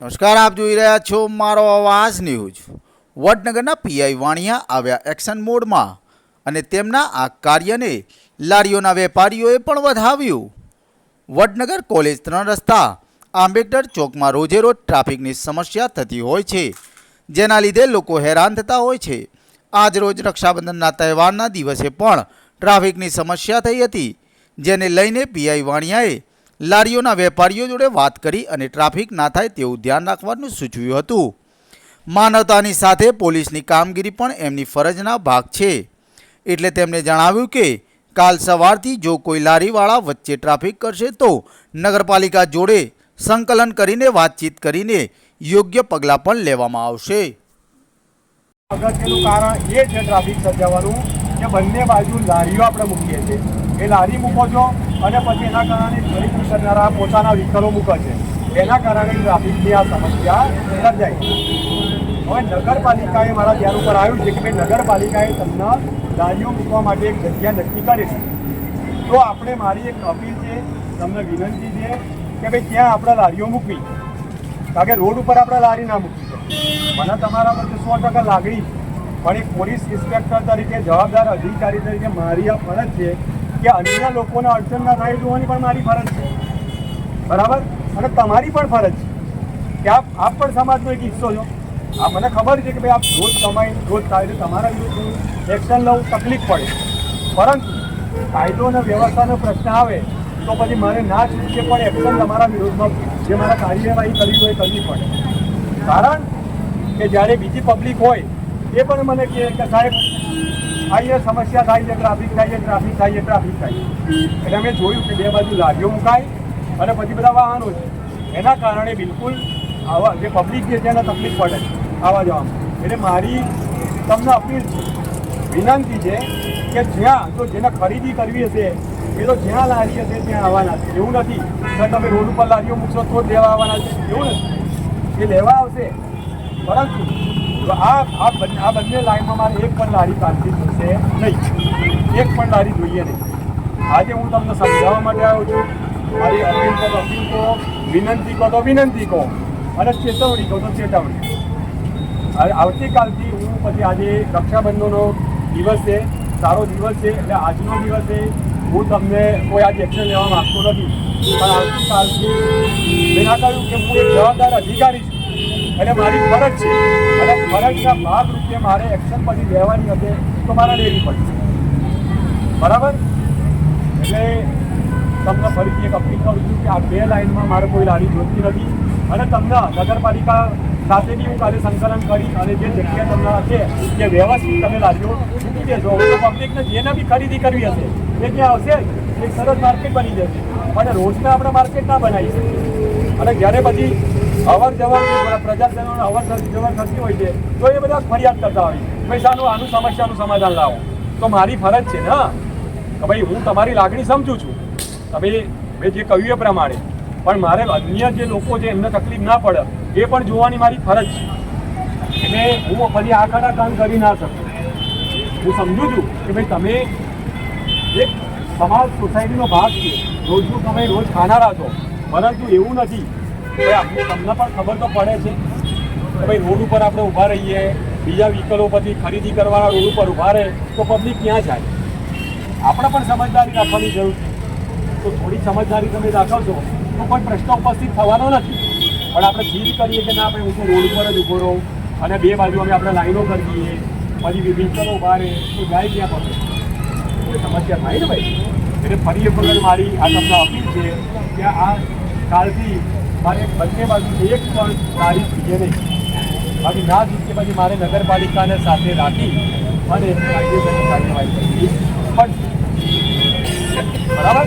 નમસ્કાર, આપ જોઈ રહ્યા છો મારો અવાજ ન્યૂઝ. વડનગરના પીઆઈ વાણિયા આવ્યા એક્શન મોડમાં અને તેમના આ કાર્યને લારીઓના વેપારીઓએ પણ વધાવ્યું. વડનગર કોલેજ ત્રણ રસ્તા, આંબેડકર ચોકમાં રોજે રોજ ટ્રાફિકની સમસ્યા થતી હોય છે, જેના લીધે લોકો હેરાન થતા હોય છે. આજ રોજ રક્ષાબંધનના તહેવારના દિવસે પણ ટ્રાફિકની સમસ્યા થઈ હતી, જેને લઈને પીઆઈ વાણિયાએ લારીઓના વેપારીઓ જોડે વાત કરી અને ટ્રાફિક ના થાય તેવું ધ્યાન રાખવાનું સૂચવ્યું હતું. માનવતાની સાથે પોલીસની કામગીરી પણ એમની ફરજના ભાગ છે. એટલે તેમણે જણાવ્યું કે, કાલ સવારથી જો કોઈ લારીવાળા વચ્ચે ટ્રાફિક કરશે તો નગરપાલિકા જોડે સંકલન કરીને વાતચીત કરીને યોગ્ય પગલાં પણ લેવામાં આવશે. અગત્યનું કારણ એ છે ટ્રાફિક સર્જાવાનું કે બંને બાજુ લારીઓ આપણે મૂકીએ છીએ. એ લારી મૂકો છો અને પછી એના કારણે ખરીદી કરનારા પોતાના વિકલો મૂકે છે. એના કારણે ટ્રાફિકની આ સમસ્યા સર્જાય હવે નગરપાલિકાએ મારા ધ્યાન ઉપર આવ્યું છે કે ભાઈ નગરપાલિકાએ તમને લારીઓ મૂકવા માટે એક જગ્યા નક્કી કરી છે. તો આપણે મારી એક અપીલ છે, તમને વિનંતી છે કે ભાઈ ત્યાં આપણે લારીઓ મૂકવી. કારણ કે રોડ ઉપર આપણે લારી ના મૂકવી મને તમારા પર સો ટકા લાગણી પણ એક પોલીસ ઇન્સ્પેક્ટર તરીકે જવાબદાર અધિકારી તરીકે મારી આ ફરજ છે કે અન્ય લોકોને અડચણ ના થાય જોવાની પણ મારી ફરજ છે. બરાબર? અને તમારી પણ ફરજ છે. કે આપ આપ પણ સમાજનો એક હિસ્સો છો. આ મને ખબર છે કે ભાઈ આપ રોજ કમાઈ, રોજ થાય તમારા વિરુદ્ધ એક્શન લઉં, તકલીફ પડે. પરંતુ કાયદો અને વ્યવસ્થાનો પ્રશ્ન આવે તો પછી મારે ના છૂટકે પણ એક્શન તમારા વિરોધમાં જે મારા કાર્યવાહી કરવી હોય કરવી પડે. કારણ કે જ્યારે બીજી પબ્લિક હોય, એ પણ મને કહે કે સાહેબ અહીંયા સમસ્યા થાય છે, ટ્રાફિક થાય છે, ટ્રાફિક થાય છે, ટ્રાફિક થાય એટલે અમે જોયું કે બે બાજુ લારીઓ મુકાય અને પછી બધા વાહનો છે. એના કારણે બિલકુલ આવા જે પબ્લિક જે છે એને તકલીફ પડે આવા જવામાં. એટલે મારી તમને અપીલ છે, વિનંતી છે કે જ્યાં તો જેને ખરીદી કરવી હશે, એ તો જ્યાં લારી હશે ત્યાં આવવાના છે. એવું નથી કે તમે રોડ ઉપર લારીઓ મૂકશો તો જ લેવા આવવાના છે. એવું નથી. એ લેવા આવશે, પરંતુ આ આ બંને આ બંને લાઈનમાં મારે એક પણ લારી ચાલતી જોશે નહીં. એક પણ લારી જોઈએ નહીં. આજે હું તમને સમજાવવા માટે આવ્યો છું. મારી અપીલ તો અપીલ કહો વિનંતી કહો તો વિનંતી કહો અને ચેતવણી કહો તો ચેતવણી. આવતીકાલથી હું પછી આજે રક્ષાબંધનનો દિવસ છે, સારો દિવસ છે, એટલે આજનો દિવસ છે, હું તમને કોઈ આજે એક્શન લેવા માગતો નથી. પણ આવતીકાલથી મેં ના કહ્યું કે હું એક જવાબદાર અધિકારી છું. એટલે મારી ફરજ છે. અને ફરજના ભાગરૂપે મારે એક્શન પછી લેવાની હશે તો મારે લેવી પડશે. બરાબર? એટલે તમને ફરીથી એક અપીલ કરું છું કે આ બે લાઇનમાં મારે કોઈ લારી જોતી નથી. અને તમને નગરપાલિકા સાથેની હું કાલે સંકલન કરી અને જે જગ્યા તમને છે તે વ્યવસ્થિત તમે લારીઓ મૂકી દેજો. પબ્લિકને જેને બી ખરીદી કરવી હશે, એ ત્યાં આવશે એક સરસ માર્કેટ બની જશે. અને રોજના આપણે માર્કેટ ના બનાવી શકીએ અને જ્યારે પછી અવર જવર પ્રજાજનોને અવર જવર થતી હોય છે, તો એ બધા ફરિયાદ કરતા હોય પૈસાનું આનું સમસ્યાનું સમાધાન લાવો. તો મારી ફરજ છે ને કે ભાઈ, હું તમારી લાગણી સમજું છું. તમે મેં જે કહ્યું એ પ્રમાણે. પણ મારે અન્ય જે લોકો છે, એમને તકલીફ ના પડે. એ પણ જોવાની મારી ફરજ છે. એટલે હું ફરી આ ખરા કામ કરી ના શકું. હું સમજુ છું કે ભાઈ, તમે એક સમાજ સોસાયટીનો ભાગ છે. રોજનું તમે રોજ ખાનારા છો. પરંતુ એવું નથી. કે તમને પણ ખબર તો પડે છે કે ભાઈ રોડ ઉપર આપણે ઊભા રહીએ, બીજા વ્હીકલો પછી ખરીદી કરવાના રોડ ઉપર ઊભા રહે, તો પબ્લિક ક્યાં જાય? આપણે પણ સમજદારી રાખવાની જરૂર છે. તો થોડી સમજદારી તમે દાખવશો તો કોઈ પ્રશ્ન ઉપસ્થિત થવાનો નથી. પણ આપણે જીદ કરીએ કે ના ભાઈ હું રોડ ઉપર જ ઊભો રહું અને બે બાજુ અમે આપણે લાઈનો કરી દઈએ, પછી વ્હીકલો ઊભા રહે, તો જાય ક્યાં પડે કોઈ સમસ્યા થાય ને ભાઈ? એટલે ફરી એક વખત મારી આ તમને અપીલ છે કે આ કાળથી મારે બંને બાજુ એક પણ નારી જોઈએ નહીં. બાકી ના છૂટકે પછી મારે નગરપાલિકાને સાથે રાખી અને કાયદેસરની કાર્યવાહી કરવી. પણ બરાબર?